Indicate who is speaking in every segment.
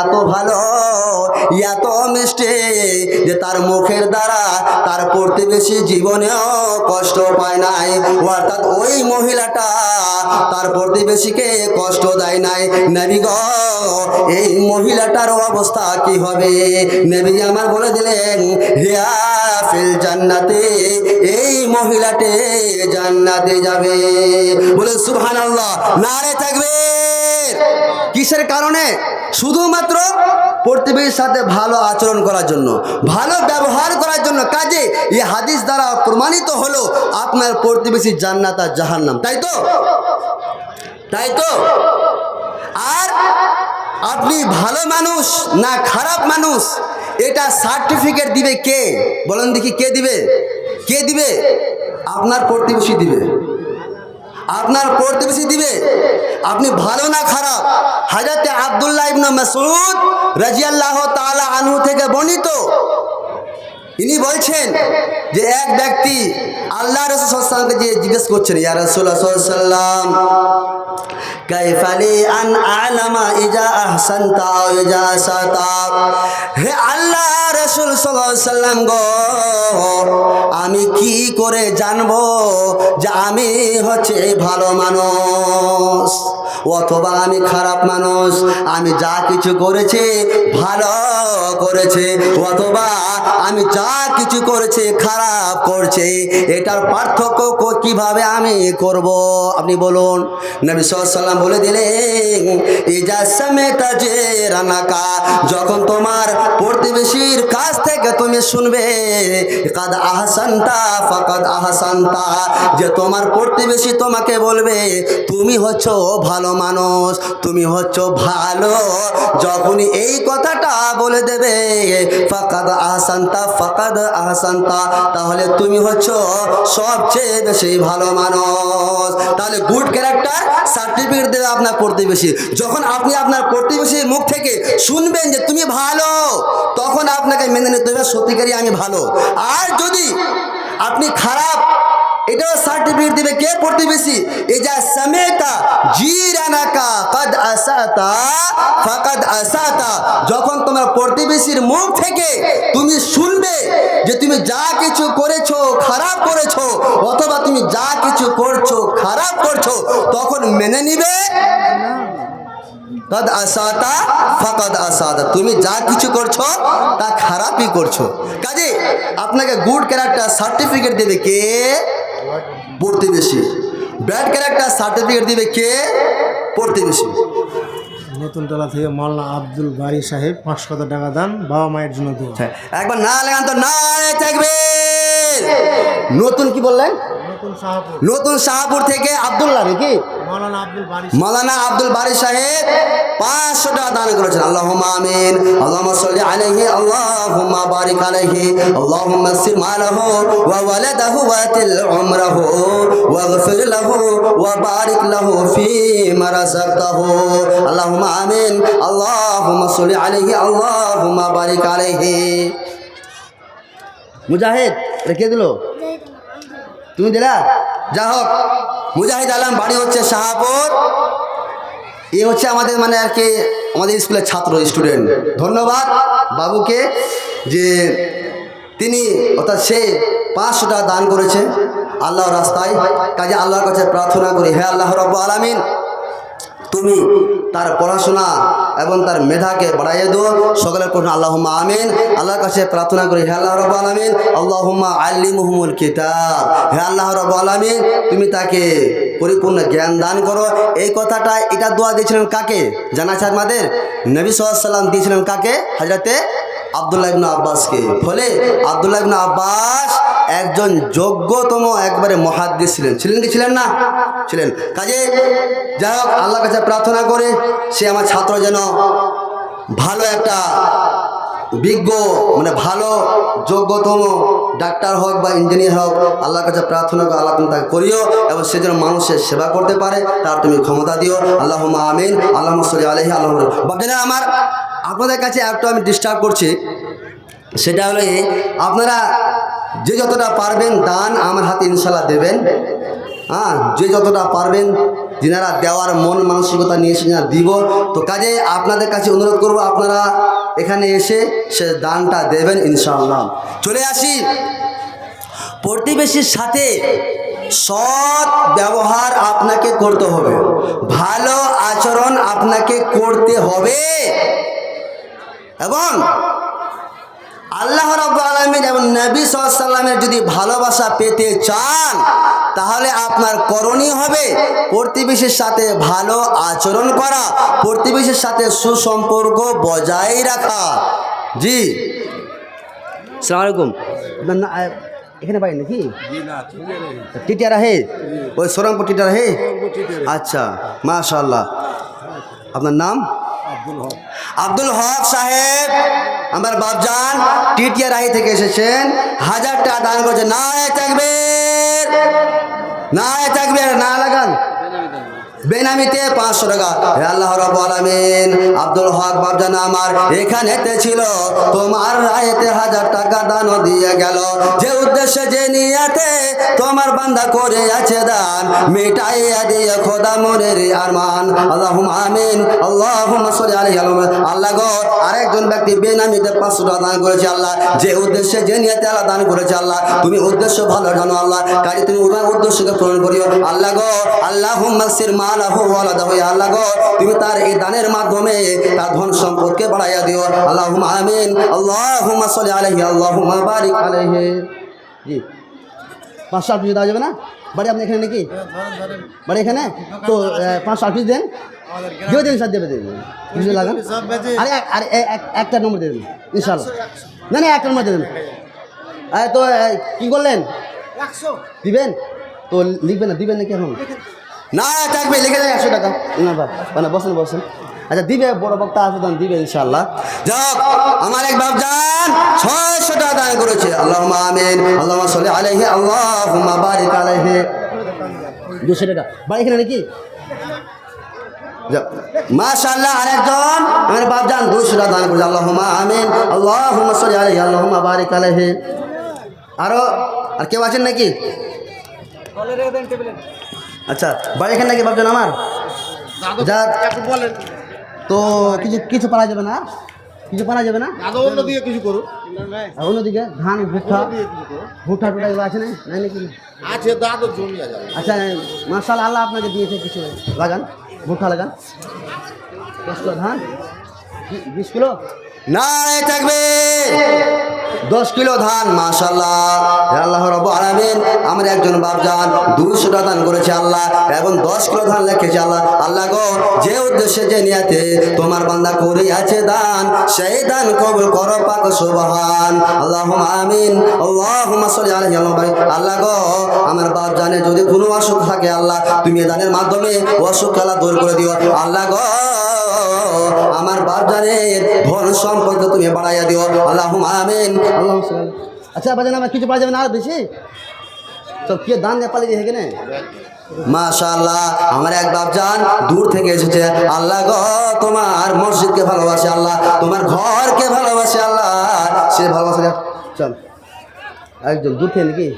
Speaker 1: এত ভালো, এত মিষ্টি যে তার মুখের দ্বারা তার প্রতিবেশী জীবনেও কষ্ট পায় নাই। অর্থাৎ ওই মহিলাটা তার প্রতিবেশীকে কষ্ট দেয় নাই। নবী গ, এই মহিলাটার অবস্থা কি হবে? নবী আমার বলে দিলেন হিয়া ফিল জান্নাতে, এই মহিলাটি জান্নাতে যাবে। বলে, সুবহানাল্লাহ, নারে থাকবে। কিসের কারণে? শুধুমাত্র প্রতিবেশীর সাথে ভালো আচরণ করার জন্য, ভালো ব্যবহার করার জন্য। কাজে এই হাদিস দ্বারা প্রমাণিত হলো আপনার প্রতিবেশী জান্নাত আর জাহান্নাম। তাই তো? তাই তো? আর আপনি ভালো মানুষ না খারাপ মানুষ, এটা সার্টিফিকেট দিবে কে? বলেন দেখি কে দিবে? কে দিবে? আপনার প্রতিবেশী দিবে। আপনার প্রতিবেশী দিবে। আপনি ভালো না খারাপ? হাজাতে আবদুল্লাহ ইবনে মাসউদ রাজিয়াল্লাহ তাআলা আনহু থেকে বর্ণিত। ইনি বলছেন যে এক ব্যক্তি আল্লাহ রসুল সাল্লামকে যে জিজ্ঞেস করছেন, ইয়া রাসূলুল্লাহ সাল্লাম কাইফালি আন আলামা ইজা আহসানতা ইজা হে আল্লাহ রাসূল সাল্লাম গো, আমি কি করে জানব যে আমি হচ্ছে ভালো মানুষ অথবা আমি খারাপ মানুষ? আমি যা কিছু করেছি ভালো করেছে, অথবা আমি যা কিছু করেছি খারাপ করছে, এটার পার্থক্য কীভাবে আমি করব? আপনি বলুন। নবী সাল্লাম বলে দিলেন, ইজা সামেতা যে রানাকা, যখন তোমার প্রতিবেশীর কাছ থেকে তুমি শুনবে, কাদ আহসানতা, ফাকাদ আহসানতা। যে তোমার প্রতিবেশী তোমাকে বলবে, তুমি হচ্ছ ভালো মানুষ, তুমি হচ্ছ ভালো। যখনই এই কথাটা বলে দেবে, ফাকাদ আহসানতা ফাকাদ আহসানতা, তাহলে তুমি হচ্ছ সবচেয়ে বেশি ভালো মানুষ। তাহলে গুড ক্যারেক্টার সার্টিফিকেট দেবে আপনার প্রতিবেশী যখন আপনি আপনার প্রতিবেশীর মুখ থেকে শুনবেন যে তুমি ভালো, তখন আপনাকে মেনে নিতে হবে, সত্যিকারই আমি ভালো। আর যদি আপনি খারাপ, এটাও সার্টিফিকেট দিবে কে প্রতিবেশী? এই যা সামেতা জিরানাকা, কাদ আসাতা, ফাকাদ আসাতা। যখন তোমার প্রতিবেশীর মুখ থেকে তুমি শুনবে যে তুমি যা কিছু করেছ, খারাপ করেছ, অথবা তুমি যা কিছু করছ, খারাপ করছ, তখন মেনে নিবে কাদ আসাতা ফাকাদ আসাদা। তুমি যা কিছু করছ তা খারাপই করছ। কাজে আপনাকে গুড ক্যারেক্টার সার্টিফিকেট দেবে কে? প্রতিবেশী। ব্যাড ক্যারেক্টার সার্টিফিকেট দেবে কে? প্রতিবেশী।
Speaker 2: নতুনতলা থেকে মাওলানা আব্দুল বারি সাহেব পাঁচশো টাকা দান বাবা মায়ের জন্য দোয়া।
Speaker 1: হ্যাঁ, একবার না লাগান তো না থাকবে। নতুন কি বললেন?
Speaker 2: নতুন শাহপুর।
Speaker 1: থেকে আব্দুল্লাহ নাকি?
Speaker 2: মাওলানা আব্দুল বারি
Speaker 1: সাহেব। পাঁচশো টাকা দান করেছেন। আল্লাহ আমিন। আল্লাহ সাল্লি আলাইহি আল্লাহুম্মা বারিক আলাইহি। আল্লাহুম্মা সির মালাহু ওয়া ওয়ালাদাহু ওয়া তিল উমরাহু ওয়াগফির লাহু ওয়া বারিক লাহু ফি মা রাযাকতাহু। আল্লাহুম্মা আমিন। আল্লাহুম্মা সাল্লি আলাইহি আল্লাহুম্মা মুজাহিদ রেখে দিল? তুমি দিলা? যা হোক, মুজাহিদ আলম বাড়ি হচ্ছে শাহাপুর। এ হচ্ছে আমাদের মানে আর কি, আমাদের স্কুলের ছাত্র স্টুডেন্ট ধন্যবাদ বাবুকে যে তিনি অর্থাৎ সে পাঁচশো টাকা দান করেছে আল্লাহর রাস্তায়। কাজে আল্লাহর কাছে প্রার্থনা করি হ্যাঁ আল্লাহ রব্বু আলামিন তুমি তার পড়াশোনা এবং তার মেধাকে বাড়াইয়ে দো সকলের প্রশ্ন আল্লাহুম্মা আমিন। আল্লাহর কাছে প্রার্থনা করি, হে আল্লাহ রব আলমিন, আল্লাহুম্মা আল্লি মুহমুল কিতাব। হে আল্লাহ রব আলমিন, তুমি তাকে পরিপূর্ণ জ্ঞান দান করো। এই কথাটা, এটা দোয়া দিয়েছিলেন কাকে? জানা আমাদের নবী সাল্লাম দিয়েছিলেন কাকে? হাজরাতে আবদুল্লাহ আব্বাসকে। ফলে আবদুল্লাহ আব্বাস একজন যোগ্যতম একবারে মহাদ্দিস ছিলেন। ছিলেন কি ছিলেন না? ছিলেন। কাজে যাই হোক, আল্লাহর কাছে প্রার্থনা করে সে আমার ছাত্র যেন ভালো একটা বিজ্ঞ মানে ভালো যোগ্যতম ডাক্তার হোক বা ইঞ্জিনিয়ার হোক, আল্লাহর কাছে প্রার্থনা করে, আল্লাহ তুমি তাকে করিও এবং সে যেন মানুষের সেবা করতে পারে, তার তুমি ক্ষমতা দিও। আল্লাহ আমিন। আল্লাহ সলি আলহি আল্লাহ বাপজানা আমার, আপনাদের কাছে একটু আমি ডিস্টার্ব করছি। সেটা হলো আপনারা যে যতটা পারবেন দান আমার হাতে ইনশাল্লাহ দেবেন। হ্যাঁ যে যতটা পারবেন যিনারা দেওয়ার মন মানসিকতা নিয়ে এসে দিব। তো কাজে আপনাদের কাছে অনুরোধ করব, আপনারা এখানে এসে সে দানটা দেবেন ইনশাআল্লাহ। চলে আসি। প্রতিবেশীর সাথে সৎ ব্যবহার আপনাকে করতে হবে। ভালো আচরণ আপনাকে করতে হবে। এবং আল্লাহ রব আলমিন এবং নবী সাল্লামের যদি ভালোবাসা পেতে চান তাহলে আপনার করণীয় হবে প্রতিবেশীর সাথে ভালো আচরণ করা প্রতিবেশীর সাথে সুসম্পর্ক বজায় রাখা। জি। সালাম আলাইকুম। এখানে বাড়ি নাকি? টিটিয়ারা হে ওই সোরামপুর টিটিয়ারা হে আচ্ছা মাশাল্লাহ আপনার নাম? আব্দুল হক। সাহেব, আমার বাপজান টিটিয়া রাহি থেকে এসেছেন। হাজার টাকা দান করছে। না থাকবে না থাকবে না লাগান বেনামিতে পাঁচশো টাকা। আল্লাহ রব আলামিন, আব্দুল হক বাবজান আমার, এখানেতে ছিল, তোমার রায়েতে হাজার টাকা দান দিয়ে গেল। যে উদ্দেশ্যে যে নিয়াতে তোমার বান্দা করে আছে দান, মিটাইয়া দিয়ে খোদা মনের আরমান। আল্লাহ আমিন আল্লাহ আল্লাহ গো, আরেকজন ব্যক্তি বেনামিতে পাঁচশো টাকা দান করেছে আল্লাহ। যে উদ্দেশ্যে যে নিয়াতে আল্লাহ দান করেছে আল্লাহ, তুমি উদ্দেশ্য ভালো জানো আল্লাহ। কাজে তুমি উদ্দেশ্যকে পূরণ করিও। আল্লাহ গো আল্লাহ মাসির আল্লাহ গো তুমি তার এই দানের মাধ্যমে তার ধন সম্পদকে বাড়াইয়া দিও। আল্লাহুম্মা আমিন। আল্লাহুম্মা সাল্লি আলাইহি আল্লাহুম্মা বারিক আলাইহি। জি। পাঁচশো আট পিস দেওয়া যাবে না? বাড়ি আপনি এখানে নাকি? বাড়ি এখানে? তো পাঁচশো আট পিস দেন। দিয়ে দিন স্যার দেবে দেবেন কিছু লাগান। আরে এক- আরে একটা নম্বর দেবেন ইনশাল্লাহ না না একটা নম্বর দেবেন আরে তো কি করলেন? দিবেন? তো লিখবেন না দিবেন নাকি এখন? না থাকবে লিখে দেয় একশো টাকা। না বা মানে বসেন বসেন। আচ্ছা দিবে, বড় বক্তা তখন দিবে ইনশাল্লাহ যাক, আমার এক বাপ যান ছয়শো টাকা দান করেছে। আল্লাহ আমিন আল্লাহ সাল্লি আলাইহি আল্লাহ বারিক আলাইহি। দুশো টাকা। বাড়ি এখানে নাকি? মাশাল্লাহ আরেকজন, আমার বাপ যান দুশো টাকা দান করেছে। আল্লাহ আমিন আল্লাহ সাল্লি আলাইহি আল্লাহ বারিক আলাইহি। আরও, আর কেউ আছেন নাকি? আচ্ছা বাড়ি এখানে নাকি ভাবছেন আমার? যা তো কিছু কিছু পারা যাবে না কিছু পারা যাবে না?
Speaker 2: অন্যদিকে কিছু করুন
Speaker 1: অন্যদিকে ধান ভুট্টা ভুট্টা টুটা এগুলো আছে না? নাই নাকি?
Speaker 2: আছে দাদু জমি আছে
Speaker 1: আচ্ছা মার্শাল আল্লাহ আপনাকে দিয়েছে কিছু। লাগান ভুট্টা লাগান। দশ কিলো ধান বিশ কিলো? না থাকবে। দশ কিলো ধান মাশাল্লাহ আল্লাহ রব আলামিন আমার একজন বাপজান দুশো টাকা দান করেছে আল্লাহ। এবং দশ কিলো ধান লেখেছে আল্লাহ। আল্লাহ গো, যে উদ্দেশ্যে, যে নিয়াতে তোমার বান্দা করে আছে দান, সেই দান কবুল করো পাক সুবহান। আল্লাহ আমিন আল্লাহ আল্লাহ গো, আমার বাপ জানে যদি কোনো অসুখ থাকে আল্লাহ, তুমি দানের মাধ্যমে অসুখ খেলা দূর করে দিও। আল্লাহ গো আমার বাপ জানের ধন সম্পদ তুমি বাড়াইয়া দিও। আল্লাহ আমিন। আল্লাহ আচ্ছা বাজান আমার কিছু পাওয়া যাবে না আর বেশি? তো কে দান নেপালি দিয়ে এখানে মাশাল্লাহ আমার এক বাপজান দূর থেকে এসেছে। আল্লাহ গো তোমার মসজিদকে ভালোবাসে আল্লাহ তোমার ঘরকে ভালোবাসে আল্লাহ। সে ভালোবাসে চল। একজন দূর থেকে নাকি?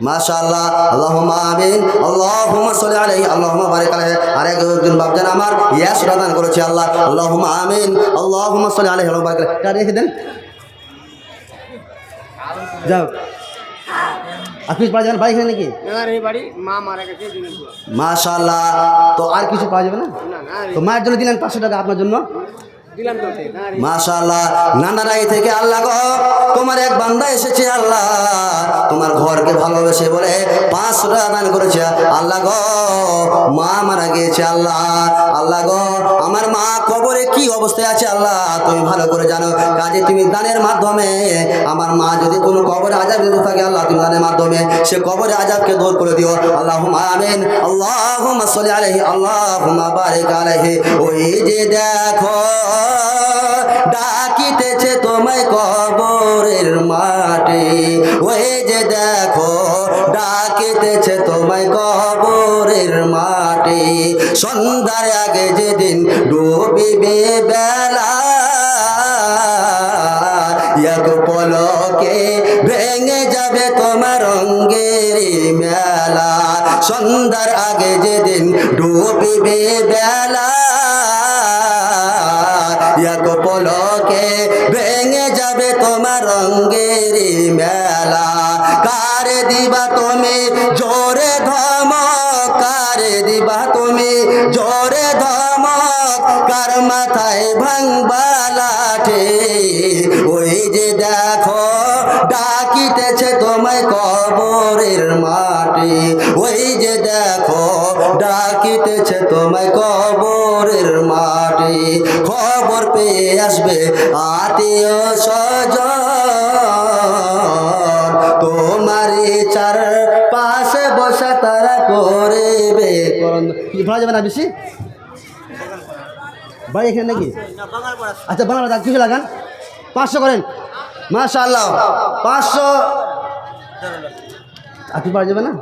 Speaker 1: মাশাআল্লাহ আল্লাহুম্মা আমিন আল্লাহুম্মা সাল্লি আলাইহি আল্লাহুম্মা বারিক আলাইহি। আর একজন বাপজান আমার ইয়াস দান করেছে আল্লাহ আল্লাহুম্মা আমিন আল্লাহুম্মা সাল্লি আলাইহি আল্লাহুম্মা বারিক আলাইহি। কার রেখে দেন। যাও। আপনি পাওয়া যাবেন বাড়ি নাকি? মাশাআল্লাহ তো আর কিছু পাওয়া যাবে না? তো মায়ের জন্য দিলেন পাঁচশো টাকা আপনার জন্য? মাশাআল্লাহ, নানারাই থেকে আল্লাহ গো, তোমার এক বান্দা এসেছে আল্লাহ। তোমার ঘরকে ভালোবেসে বলে পাঁচশো দান করেছে। আল্লাহ গো, মা মারা গিয়েছে আল্লাহ। আল্লাহ গো, আমার মা কবরে কি অবস্থায় আছে আল্লাহ? তুমি ভালো করে জানো। কাজে তুমি দানের মাধ্যমে, আমার মা যদি কোনো কবরে আজাব দিতে থাকে আল্লাহ, তুমি দানের মাধ্যমে, সে কবরে আজাবকে দূর করে দিও। আল্লাহ আমিন। আল্লাহ আল্লাহুম্মা বারিক ওই যে দেখো সন্ধ্যার আগে যেদিন ডুবিবে বেলা পলকে ভেঙে যাবে তোমার রঙ্গের মেলা। কারে দিবা তুমি জোরে ধমক, কারে দিবা তুমি জোরে ধমক, কার মাথায় ভাঙবা লাঠে? ওই যে দেখো ডাকিতেছে তোমায় কবরের মাটি। ওই যে দেখো, ডাকিতেছে তোমায় কবরের মাটি। খবর পেয়ে আসবে আত্মীয় স্বজন। তোমারই চার পাশে বসে তারা করবে। ভাড়া যাবে না বেশি? ভাই, এখানে নাকি? আচ্ছা বাংলা দাগ কিছু লাগান পাঁচশো করেন। মাশাআল্লাহ পাঁচশো আপনি কি পাওয়া যাবে না?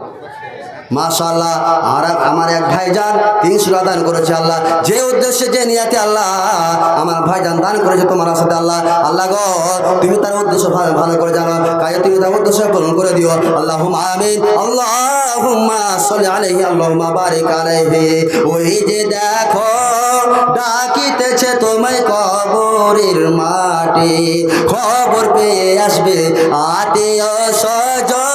Speaker 1: মাশাআল্লাহ, আর আমার এক ভাইজান তিনশো টাকা দান করেছে আল্লাহ। যে উদ্দেশ্যে, যে নিয়াতে আল্লাহ আমার ভাইজান দান করেছে তোমার সাথে আল্লাহ। আল্লাহ গো, তুমি তার উদ্দেশ্য ভালো করে জানো। কাজে তুমি তার উদ্দেশ্য পূরণ করে দিও। আল্লাহ আমিন। আল্লাহ ওই যে দেখো, ডাকিতেছে তোমায় কবরের মাটি। খবর পেয়ে আসবে আত্মীয় স্বজন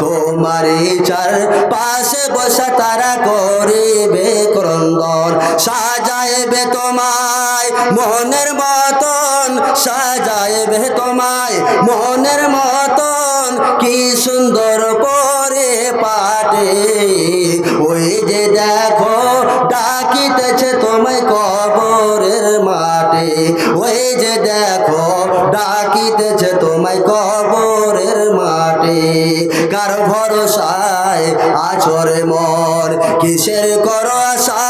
Speaker 1: তোমার চার পাশে বসা তারা করিবে ক্রন্দন। সাজাইবে তোমায় মনের মতন, সাজাইবে তোমায় মনের মতন। কি সুন্দর করে পাটে ওই যে দেখো, ডাকিতেছে তোমায় কবরের মাঠে। ওই যে দেখো, ডাকিতেছে তোমায় কবরের মাঠে কার ভরসায় আচরে মন? কিসের কর আশা?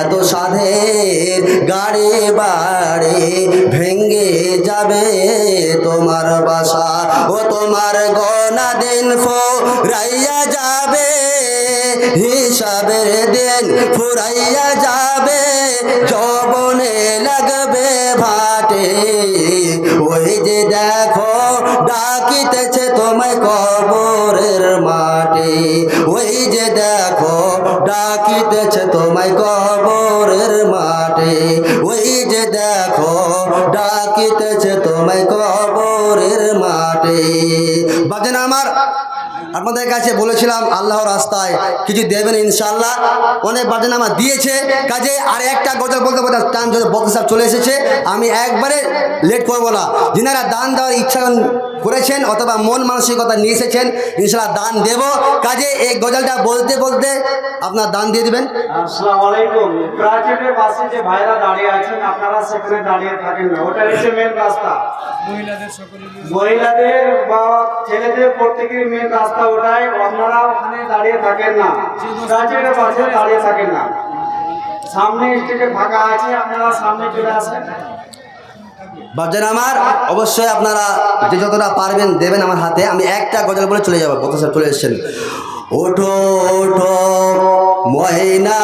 Speaker 1: এত সাধের গাড়ি বাড়ি ভেঙ্গে যাবে তোমার বাসা। ও তোমার গনা দিন ফুরাইয়া যাবে, হিসাবের দিন ফুরাইয়া যাবে, যবনে লাগবে ওই যে দেখো, ডাকিতেছে তোমায় কবরের মাটি। ওই যে দেখো, ডাকিতেছে তোমায় কবরের মাটি। ওই যে দেখো, ডাকিতেছে তোমায় কবরের মাটি। বাজেন আমার। আপনাদের কাছে বলেছিলাম, আল্লাহর রাস্তায় কিছু দেবেন ইনশাল্লাহ অনেক বাজনামা দিয়েছে। কাজে আর একটা গজল বলতে বলতে টান বক্তা চলে এসেছে। আমি একবারে লেট করব না। যিনারা দান দেওয়ার ইচ্ছা করেছেন অথবা মন মানসিকতা নিয়ে এসেছেন ইনশাল্লাহ দান দেব। কাজে এই গজলটা বলতে বলতে আপনার দান দিয়ে দিবেন।
Speaker 3: আসসালামু আলাইকুম। প্রাচীরের পাশে যে ভাইরা দাঁড়িয়ে আছেন আপনারা সেখানে দাঁড়িয়ে থাকেন না। ওটা হচ্ছে মেন রাস্তা। মহিলাদের বা ছেলেদের প্রত্যেকের মেন রাস্তা ওটাই। আপনারা ওখানে দাঁড়িয়ে থাকেন না। পাশে দাঁড়িয়ে থাকেন না। সামনে স্টেজে ফাঁকা আছে আপনারা সামনে চলে আসেন।
Speaker 1: বাবজান আমার? অবশ্যই আপনারা যে যতটা পারবেন দেবেন আমার হাতে। আমি একটা গজল বলে চলে যাব। বক্তা সাহেব চলে এসেছেন। ওঠো ওঠো, ময়না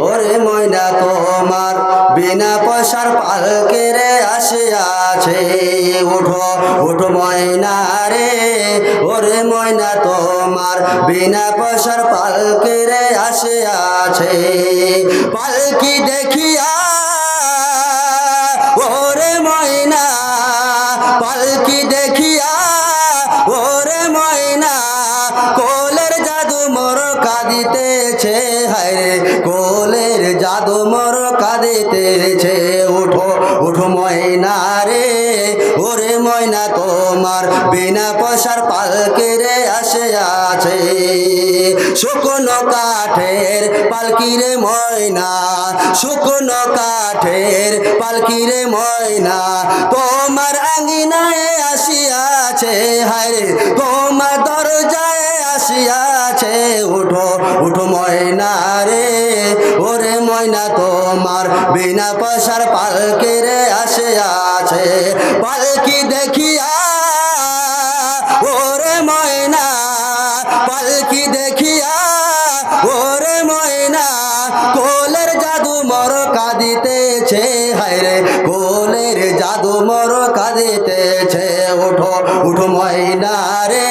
Speaker 1: ওরে ময়না, তোমার বিনা পয়সার পালকে রে আসে আছে। ওঠো ওঠো, ময়না রে। ওরে ময়না, তোমার বিনা পয়সার পালকে রে আসে আছে। পালকি দেখিয়া কাঁদিতেছে, হায়রে কোলের জাদু মর কাঁদিতেছে। উঠো উঠো ময়না রে, ওরে ময়না তোমার বিনা পয়সার পালকে রে আসে আছে। শুকনো কাঠের পালকি রে ময়না, শুকনো কাঠের পালকি রে ময়না, তোমার আঙ্গিনায় আসিয়াছে হায়রে তোমার দরজায় আসিয়াছে, উঠো উঠো ময়না রে, ওরে ময়না তোমার বিনা পয়সার পালকি রে আসে আছে পালকি দেখিয়া মর কাঁদিতেছে, হায়রে কোলের জাদু মর কাঁদিতেছে। উঠো উঠো ময়না রে,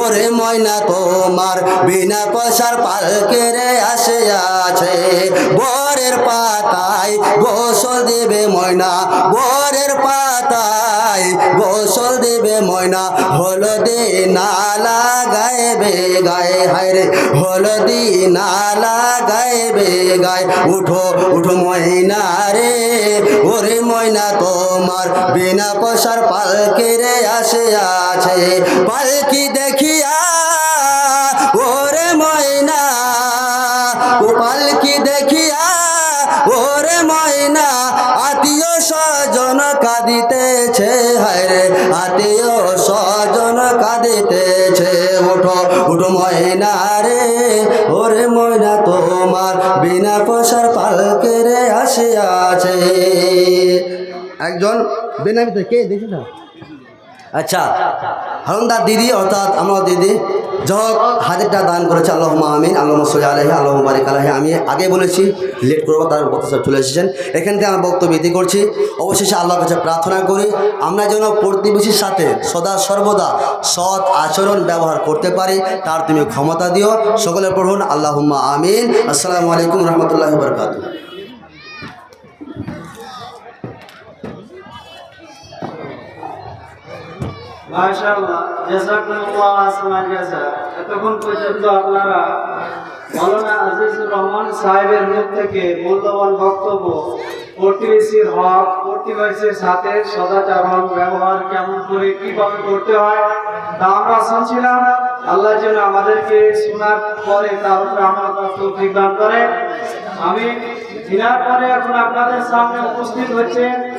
Speaker 1: ওরে ময়না তোমার বিনা পয়সার পালকে রে আসে আছে বরের পাতায় গোসল দেবে ময়না, বরের পাতায় গোসল দেবে ময়না, হলদি নালা গায়েবে গায়ে। হায় রে, হলদি নালা গায়েবে গায়ে। উঠো উঠো ময়না রে, ওরে ময়না, তোমার বিনা পয়সার পালকে রে আসে আছে পালকি দেখিয়া উঠো ময়না রে। ওরে ময়না, তোমার বিনা পয়সার পালকে রে আসে আছে একজন বেনামিতে কে? দেখি না। আচ্ছা হারুনদার দিদি অর্থাৎ আমার দিদি যখন হাজারটা দান করেছে আল্লাহ আমিন আল্লাহ সই আলহি আল্লাহ বারিক আলহি আমি আগে বলেছি, লেট করব, তার বক্তব্য চলে এসেছেন। এখান থেকে আমার বক্তব্য ইতি করছি, অবশেষে আল্লাহর কাছে প্রার্থনা করি, আমরা যেন প্রতিবেশীর সাথে সদা সর্বদা সৎ আচরণ ব্যবহার করতে পারি, তার তুমি ক্ষমতা দিও। সকলের পড়ুন আল্লাহ আমিন। আসসালামু আলাইকুম রহমতুল্লাহ বরকাত
Speaker 3: এতক্ষণ পর্যন্ত আপনারা রহমান সাহেবের থেকে মূল্যবান বক্তব্য, প্রতিবেশীর সাথে সদাচরণ, ব্যবহার কেমন করে, কীভাবে করতে হয়, তা আমরা শুনছিলাম। আল্লাহ যেন আমাদেরকে শোনার পরে তার উপরে আমরা করে। আমি দিনার পরে এখন আপনাদের সামনে উপস্থিত হচ্ছে।